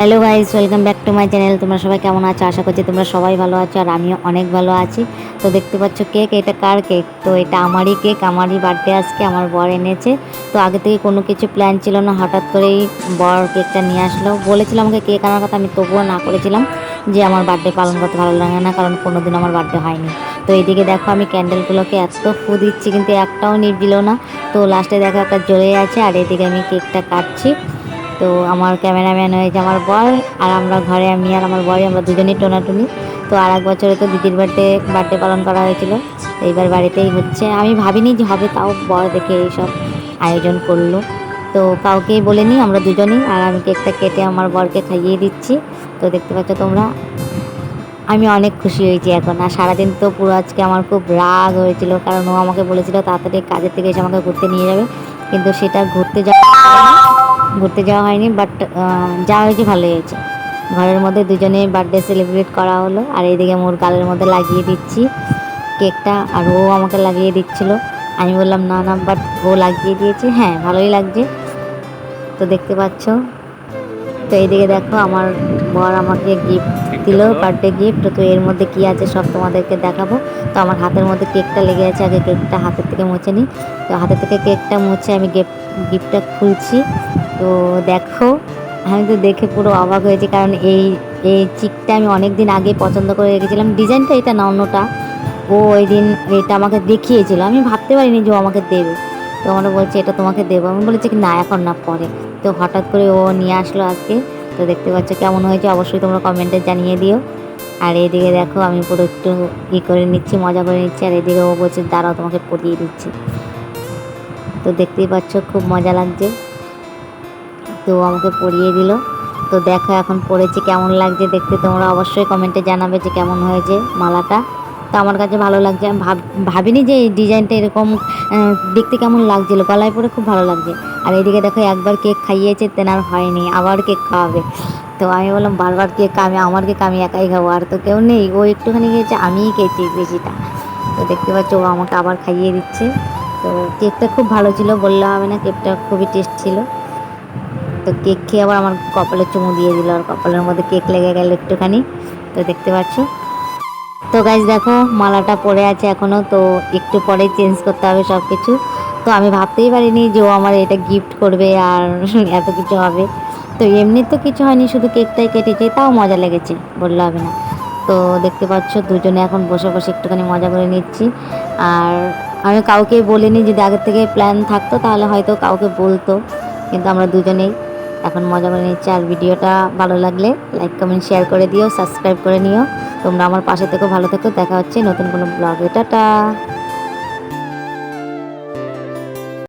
Hello guys welcome back to my channel. তোমরা সবাই কেমন আছো? আশা করছি তোমরা সবাই ভালো আছো আর আমিও অনেক ভালো আছি। তো দেখতে পাচ্ছ কেক, এটা কার কেক? তো এটা আমারই কেক, আমারই বার্থডে আজকে, আমার বর এনেছে। তো আগে থেকে কোনো কিছু প্ল্যান ছিল না, হঠাৎ করেই বর কেকটা নিয়ে আসলো। বলেছিলাম আমাকে কেক আনার কথা, আমি তবুও না করেছিলাম যে আমার বার্থডে পালন করতে ভালো লাগে না, কারণ কোনো দিন আমার বার্থডে হয়নি। তো এইদিকে দেখো আমি ক্যান্ডেলগুলোকে এত ফু দিচ্ছি, কিন্তু একটাও নির্দিল না। তো লাস্টে দেখো একটা জ্বলে আছে, আর এদিকে আমি কেকটা কাটছি। তো আমার ক্যামেরাম্যান হয়েছে আমার বর, আর আমরা ঘরে আমি আর আমার বরই, আমরা দুজনেই টোনাটুনি। তো আর এক বছরে তো দিদির বার্থডে বার্থডে পালন করা হয়েছিল। এইবার বাড়িতেই হচ্ছে। আমি ভাবিনি যে হবে, তাও বর দেখে এইসব আয়োজন করল। তো কাউকেই বলিনি, আমরা দুজনেই, আর আমি কেকটা কেটে আমার বরকে খাইয়ে দিচ্ছি। তো দেখতে পাচ্ছ তোমরা, আমি অনেক খুশি হয়েছি এখন। আর সারাদিন তো পুরো আজকে আমার খুব রাগ হয়েছিল, কারণ ও আমাকে বলেছিল তাড়াতাড়ি কাজের থেকে এসে আমাকে ঘুরতে নিয়ে যাবে। কিন্তু সেটা ঘুরতে যাওয়া ঘুরতে যাওয়া হয়নি বাট যাওয়া হয়েছে ভালোই হয়েছে। ঘরের মধ্যে দুজনে বার্থডে সেলিব্রেট করা হলো, আর এইদিকে মোর গালের মধ্যে লাগিয়ে দিচ্ছি কেকটা, আর ও আমাকে লাগিয়ে দিচ্ছিল। আমি বললাম, না না বাট ও লাগিয়ে দিয়েছে। হ্যাঁ ভালোই লাগছে। তো দেখতে পাচ্ছ তো এইদিকে দেখো, আমার বর আমাকে গিফট দিল বার্থডে গিফট তো এর মধ্যে কি আছে সব তোমাদেরকে দেখাবো। তো আমার হাতের মধ্যে কেকটা লেগে আছে, আগে কেকটা হাতের থেকে মুছে নিই। তো হাতের থেকে কেকটা মুছে আমি গিফটটা খুলছি। তো দেখো, আমি তো দেখে পুরো অবাক হয়েছি, কারণ এই এই চিকটা আমি অনেক দিন আগে পছন্দ করে রেখেছিলাম। ডিজাইনটা এটা না অন্যটা ও ওই দিন এটা আমাকে দেখিয়েছিল। আমি ভাবতে পারিনি যে ও আমাকে দেবে। তো আমরা বলছে, এটা তোমাকে দেবো। আমি বলেছি কি, না, এখন না, পরে। তো হঠাৎ করে ও নিয়ে আসলো আজকে। তো দেখতে পাচ্ছ কেমন হয়েছে, অবশ্যই তোমরা কমেন্টে জানিয়ে দিও। আর এদিকে দেখো, আমি পুরো একটু ই করে নিচ্ছি, মজা করে নিচ্ছি। আর এদিকে ও বলছে, দাঁড়াও, তোমাকে পরিয়ে দিচ্ছি। তো দেখতেই পাচ্ছ, খুব মজা লাগছে। তো আমাকে পরিয়ে দিল। তো দেখো এখন পরেছি কেমন লাগছে দেখতে। তোমরা অবশ্যই কমেন্টে জানাবে যে কেমন হয়েছে মালাটা। তো আমার কাছে ভালো লাগছে। ভাব, ভাবিনি যে এই ডিজাইনটা এরকম দেখতে কেমন লাগছিল। গলায় পরে খুব ভালো লাগছে। আর এইদিকে দেখো, একবার কেক খাইয়েছে তেনার হয়নি। আবার কেক খাওয়াবে। তো আমি বললাম, বারবার কেক আমি আমার কেক আমি একাই খাব। আর তো কেউ নেই। ও একটুখানি খেয়েছে, আমিই খেয়েছি বেশিটা। তো দেখতে পাচ্ছ, ও আমাকে আবার খাইয়ে দিচ্ছে। তো কেকটা খুব ভালো ছিল বললে হবে না, কেকটা খুবই টেস্ট ছিল। তো কেক খেয়ে আবার আমার কপালে চুমু দিয়ে দিল, আর কপালের মধ্যে কেক লেগে গেল একটুখানি। তো দেখতে পাচ্ছ তো গাইজ দেখো, মালাটা পরে আছে এখনও তো একটু পরে চেঞ্জ করতে হবে সব কিছু তো আমি ভাবতেই পারিনি যে ও আমার এটা গিফট করবে আর এত কিছু হবে। তো এমনি তো কিছু হয়নি, শুধু কেকটাই কেটেছে, তাও মজা লেগেছে, বললে হবে না। তো দেখতে পাচ্ছ, দুজনে এখন বসে বসে একটুখানি মজা করে নিচ্ছি। আর আমি কাউকে বলিনি যদি আগের থেকে প্ল্যান থাকতো, তাহলে হয়তো কাউকে বলতো, কিন্তু আমরা দুজনেই এখন মজা করে নিচ্ছি। আর ভিডিওটা ভালো লাগলে লাইক কমেন্ট শেয়ার করে দিও সাবস্ক্রাইব করে নিও। তোমরা আমার পাশে থেকো ভালো থেকো। দেখা হচ্ছে নতুন কোনো ব্লগে টাটা!